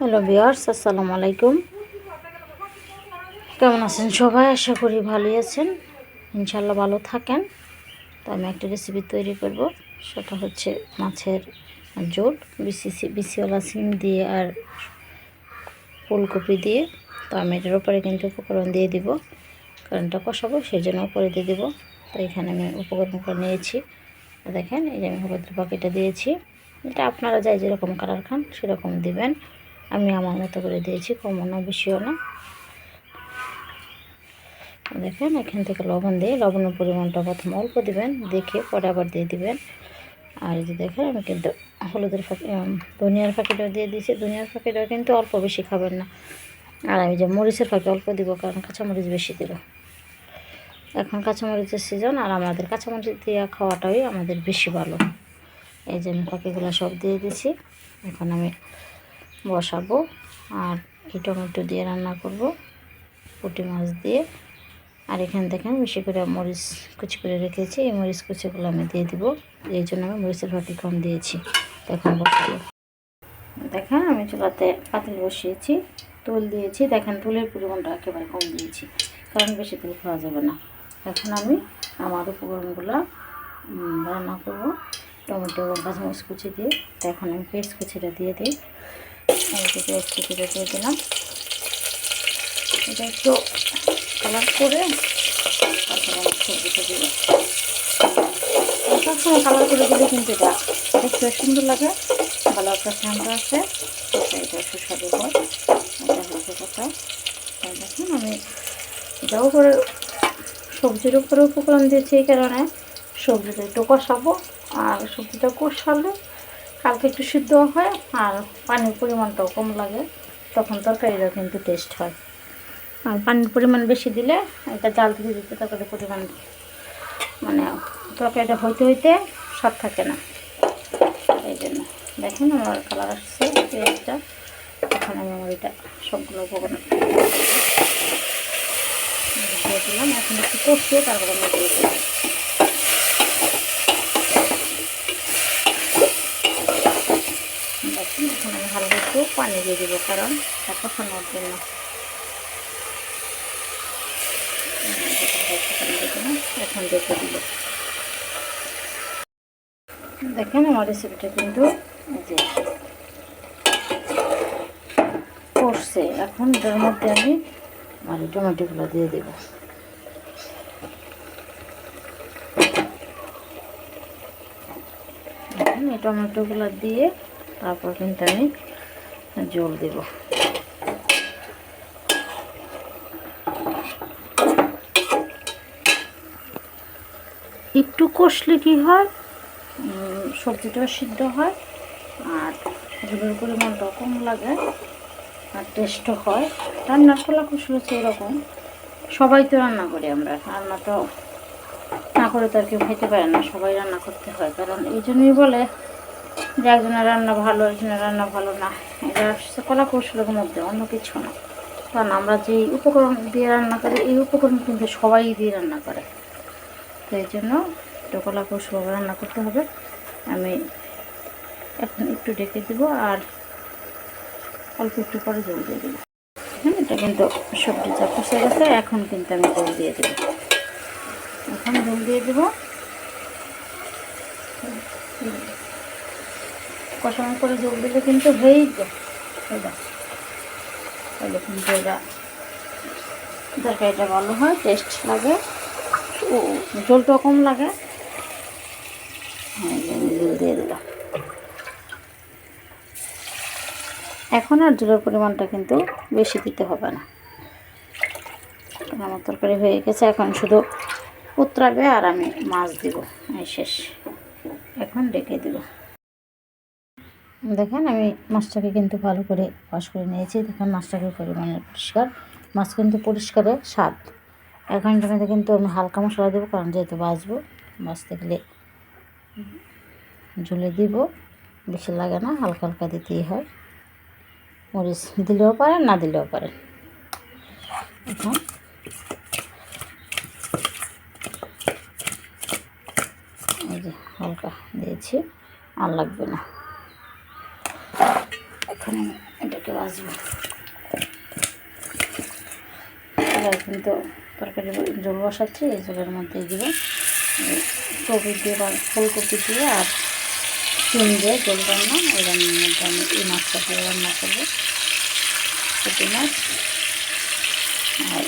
Hello বিয়ার্স আসসালামু আলাইকুম। কেমন আছেন সবাই? আশা করি ভালোই আছেন। ইনশাল্লাহ ভালো থাকেন। তো আমি একটা রেসিপি তৈরি করব। সেটা হচ্ছে মাছের জোল বিসি বিসিওয়ালা সিম দিয়ে আর ফুলকপি দিয়ে। তো আমি এটার উপরে কিন্তু উপকরণ দিয়ে দিব। কারণটা কষাবো সেই জন্য উপরে দিয়ে দেবো। তো এখানে আমি উপকরণগুলো নিয়েছি। দেখেন, এই যে আমি হলুদের পাখিটা দিয়েছি। এটা আপনারা যাই যেরকম কালার খান, সেরকম দিবেন। আমি আমার মতো করে দিয়েছি কমও না বেশিও না। দেখেন, এখান থেকে লবণ দিয়ে, লবণের পরিমাণটা প্রথম অল্প দিবেন, দেখে পরে আবার দিয়ে দিবেন। আর এই যে দেখেন, আমি কিন্তু হলুদের ফাঁকি ধনিয়ার ফাঁকিটা দিয়ে দিয়েছি। ধনিয়ার ফাঁকিটাও কিন্তু অল্প বেশি খাবেন না। আর আমি যে মরিচের ফাঁকি অল্প দিব, কারণ কাঁচামরিচ বেশি দিব এখন কাঁচামরিচের সিজন আর আমাদের কাঁচামরিচ দিয়ে খাওয়াটাই আমাদের বেশি ভালো। এই যে আমি ফাঁকিগুলো সব দিয়ে দিছি। এখন আমি বসাবো। আর এই টমেটো দিয়ে রান্না করব, পুঁটি মাছ দিয়ে। আর এখানে দেখেন বেশি করে মরিচ কুচি করে রেখেছি, এই মরিচ কুচিগুলো আমি দিয়ে দিব। এই জন্য আমি মরিচের ফাঁকি কম দিয়েছি। এখন বসাবো। দেখেন, আমি চুলাতে পাতিল বসিয়েছি, তুল দিয়েছি। দেখেন, তুলের পরিমাণটা একেবারে কম দিয়েছি, কারণ বেশি তেল খাওয়া যাবে না। এখন আমি আমার উপকরণগুলো রান্না করব। টমেটো এবং কাঁচামরিচ কুচি দিয়ে। এখন আমি পেস্ট কুচিটা দিয়ে দিই। পেঁয়াজ কুচিটা দিয়ে দিলাম। এটা একটু কালার করে সবসময় কালার করে দিলে কিন্তু এটা দেখতে সুন্দর লাগে, ভালো একটা স্যান্ড আছে এটা সুস্বাদু হয়। হচ্ছে কথা। দেখুন, আমি এটাও করে সবজির উপরে উপকরণ দিয়েছি এই কারণে। সবজিটা একটু কষাবো, আর সবজিটা কষালে কালকে একটু সিদ্ধ হয় আর পানির পরিমাণটাও কম লাগে, তখন তরকারিটা কিন্তু টেস্ট হয়। আর পানির পরিমাণ বেশি দিলে এটা জাল দিয়ে দিতে তরকারির পরিমাণ মানে তরকারিটা হইতে হইতে স্বাদ থাকে না। এই জন্য দেখেন আমার কালার আসছে পেঁয়াজটা এখন আমি আমার এটা সবগুলো উপকরণ দিলাম। এখন একটু কষিয়ে তারপরে দিয়ে দিলাম দেখুন এখন আমি হালকা একটু পানি দিয়ে দেবো, কারণ এটা কষানোর জন্য এখন দেখে দিব দেখেন আমার রেসিপিটা কিন্তু করছে। এখন এটার মধ্যে আমি আর টমেটোগুলো দিয়ে দেব। টমেটোগুলো দিয়ে তারপর কিন্তু আমি জল দেব। একটু কষলে কি হয়? সবজিটাও সিদ্ধ হয়, আর ঝোলের পরিমাণ কম লাগে, আর টেস্টও হয়। রান্নার কলা কুশল হচ্ছে এরকম। সবাই তো রান্না করি আমরা, রান্না তো না করে তো আর কেউ খেতে পারে না, সবাই রান্না করতে হয়। কারণ এই জন্যই বলে যে একজনের রান্না ভালো একজনের রান্না ভালো না। এটা হচ্ছে কলা কৌশলের মধ্যে, অন্য কিছু না। কারণ আমরা যে উপকরণ দিয়ে রান্না করি, এই উপকরণ কিন্তু সবাই দিয়ে রান্না করে। তো এই জন্য একটু কলা কৌশল রান্না করতে হবে। আমি এখন একটু ডেকে দেবো আর অল্প একটু পরে জল দিয়ে দেবো। হ্যাঁ এটা কিন্তু সবজি চা কষে গেছে, এখন কিন্তু আমি জল দিয়ে দেবো। এখন জল দিয়ে দেবো। কষানো করে জল দিলে কিন্তু হয়েই যায়। তাহলে কিন্তু এটা তরকারিটা ভালো হয় টেস্ট লাগে। ও জলটাও কম লাগে। হ্যাঁ জল দিয়ে দিলাম। এখন আর জলের পরিমাণটা কিন্তু বেশি দিতে হবে না। আমার তরকারি হয়ে গেছে, এখন শুধু উতরাবে আর আমি মাছ দিব। শেষ। এখন ডেকে দিব। দেখেন আমি মাছটাকে কিন্তু ভালো করে ওয়াশ করে নিয়েছি। দেখেন মাছটাকে পরিমাণে পরিষ্কার। মাছ কিন্তু পরিষ্কারে স্বাদ। এখন এটার কিন্তু আমি হালকা মশলা দেবো, কারণ যেহেতু বাঁচবো বাঁচতে গেলে ঝুলে দিব। বেশি লাগে না, হালকা হালকা দিতেই হয়। মরিচ দিলেও পারেন, না দিলেও পারেন। এখন হালকা দিয়েছি, আর লাগবে না। এখন এটাকে এবার কিন্তু তরকারি জল বসাচ্ছি, এই জলের মধ্যে দিব। কপি দিয়ে বা, ফুলকপি দিয়ে আর চুন দিয়ে জল রান্না। ওই রান্নার মধ্যে আমি এই মাছটা রান্না করব। পুঁটি মাছ। আর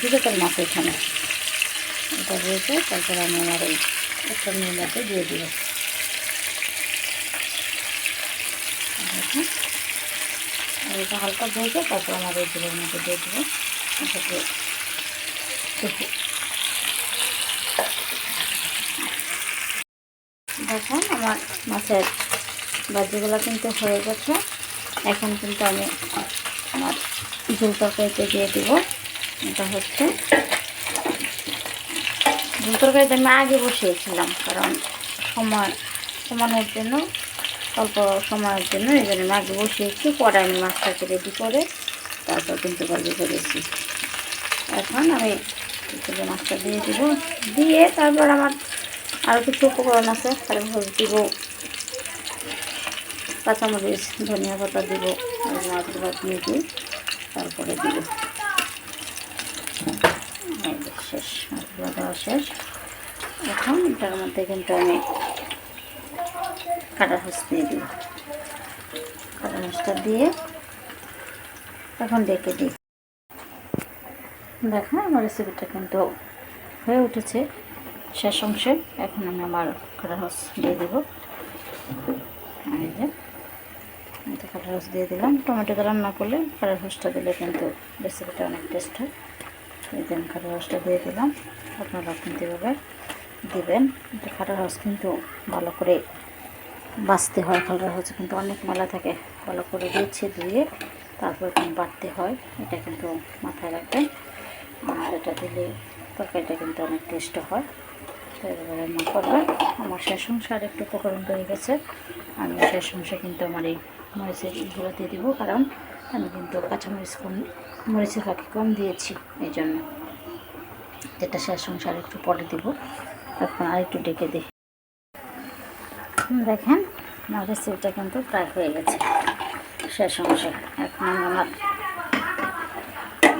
দুটো মাছ এখানে। এটা রয়েছে, তারপর আমি আমার এই একটা মধ্যে দিয়ে দিব। দেখুন আর এটা হালকা ভেজে তারপর আমার জলের মধ্যে দিয়ে দেবো। দেখুন আমার মাছের বাজিগুলো কিন্তু হয়ে গেছে। এখন কিন্তু আমি আমার ঝুল তরকারিতে দিয়ে দিব। এটা হচ্ছে ঝুল তরকারিতে আমি আগে বসিয়েছিলাম, কারণ সময় সমানের জন্য অল্প সময়ের জন্য এই জন্য আগে বসিয়েছি পরে আমি মাছটাকে রেডি করে তারপর কিন্তু বাজি করেছি। এখন আমি মাছটা দিয়ে দিব। দিয়ে তারপর আমার আরও কিছু উপকরণ আছে তারপর হলুদ দিব। কাঁচামরিচ, ধনিয়া পাতা দিব মাছগুলো দিয়ে দিই তারপরে দিব। শেষ মাছগুলো দেওয়া শেষ। এখন এটার মধ্যে কিন্তু আমি কাটা হাঁস দিয়ে দিব কাটা হাঁসটা দিয়ে এখন ডেকে দিই। দেখো, আমার রেসিপিটা কিন্তু হয়ে উঠেছে। শেষ অংশে এখন আমি আমার কাটা হাঁস দিয়ে দেবো। তো কাটা রস দিয়ে দিলাম। টমেটো দিয়ে রান্না করলে কাটা রসটা দিলে কিন্তু রেসিপিটা অনেক টেস্ট হয়। এই যে আমি কাটা রসটা দিয়ে দিলাম। আপনারা কিন্তু এভাবে দিবেন। কাটা রস কিন্তু ভালো করে বাছতে হয় কাটা রস কিন্তু অনেক ময়লা থাকে, ভালো করে দিয়েছি ধুয়ে তারপর কিন্তু বাটতে হয়। এটা কিন্তু মাথায় রাখবেন। আর এটা দিলে তরকারিটা কিন্তু অনেক টেস্ট হয়। তো এভাবে রান্না করবেন আমার শেষ সংসার একটু উপকরণ রয়ে গেছে। আমি শেষ সংসার কিন্তু আমার এই মরিচের গুঁড়ো দিয়ে দিব, কারণ আমি কিন্তু কাঁচামরিচ কম, মরিচের ফাঁকি কম দিয়েছি এই জন্য। যেটা শেষ সংসার একটু পরে দিব। তখন আর একটু ডেকে দিই। দেখেন আমার রেসিপিটা কিন্তু প্রায় হয়ে গেছে। শেষ অংশে। এখন আমার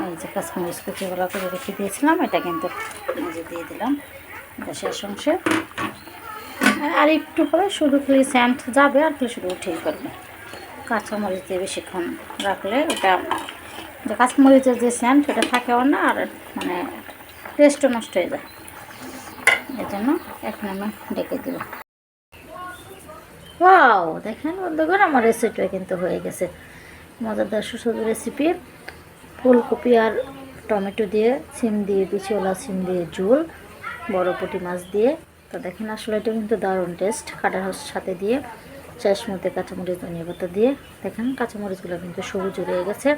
এই যে কাঁচামরিচ কুচিগুলো করে রেখে দিয়েছিলাম, এটা কিন্তু মাঝে দিয়ে দিলাম। এটা শেষ অংশে। আর একটু পরে শুধু খালি স্যান্ট যাবে, আর খালি শুধু উঠেই করবে। কাঁচামরিচ দিয়ে বেশিক্ষণ রাখলে ওটা যে কাঁচামরিচের যে স্যান্ট ওটা থাকেও না, আর মানে টেস্টও নষ্ট হয়ে যায়। এই জন্য এখন আমি ডেকে দেব। ওয়াও, দেখেন বন্ধুগণ, আমার রেসিপিটা কিন্তু হয়ে গেছে। মজাদার সুস্বাদু রেসিপি ফুলকপি আর টমেটো দিয়ে সিম দিয়ে পিছিওলা সিম দিয়ে ঝোল, বড় পুঁটি মাছ দিয়ে। তো দেখেন আসলে এটা কিন্তু দারুণ টেস্ট কাটার হাঁস সাথে দিয়ে শেষ মধ্যে কাঁচামরিচ, ধনিয়া পাতা দিয়ে। দেখেন কাঁচামরিচগুলো কিন্তু সবুজ রয়ে গেছে।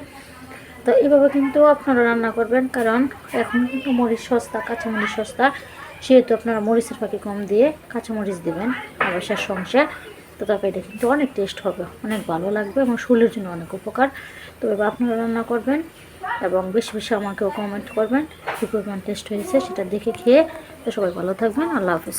তো এইভাবে কিন্তু আপনারা রান্না করবেন, কারণ এখন কিন্তু মরিচ সস্তা, কাঁচামরিচ সস্তা। সেহেতু আপনারা মরিচের পাখি কম দিয়ে কাঁচামরিচ দেবেন, আবার অংশে তো তাকে এটা কিন্তু অনেক টেস্ট হবে, অনেক ভালো লাগবে এবং শরীরের জন্য অনেক উপকার। তো এবার আপনারা রান্না করবেন এবং বেশি বেশি আমাকেও কমেন্ট করবেন কী পরিমাণ টেস্ট হয়েছে সেটা দেখে খেয়ে তো সবাই ভালো থাকবেন, আল্লাহ হাফিজ।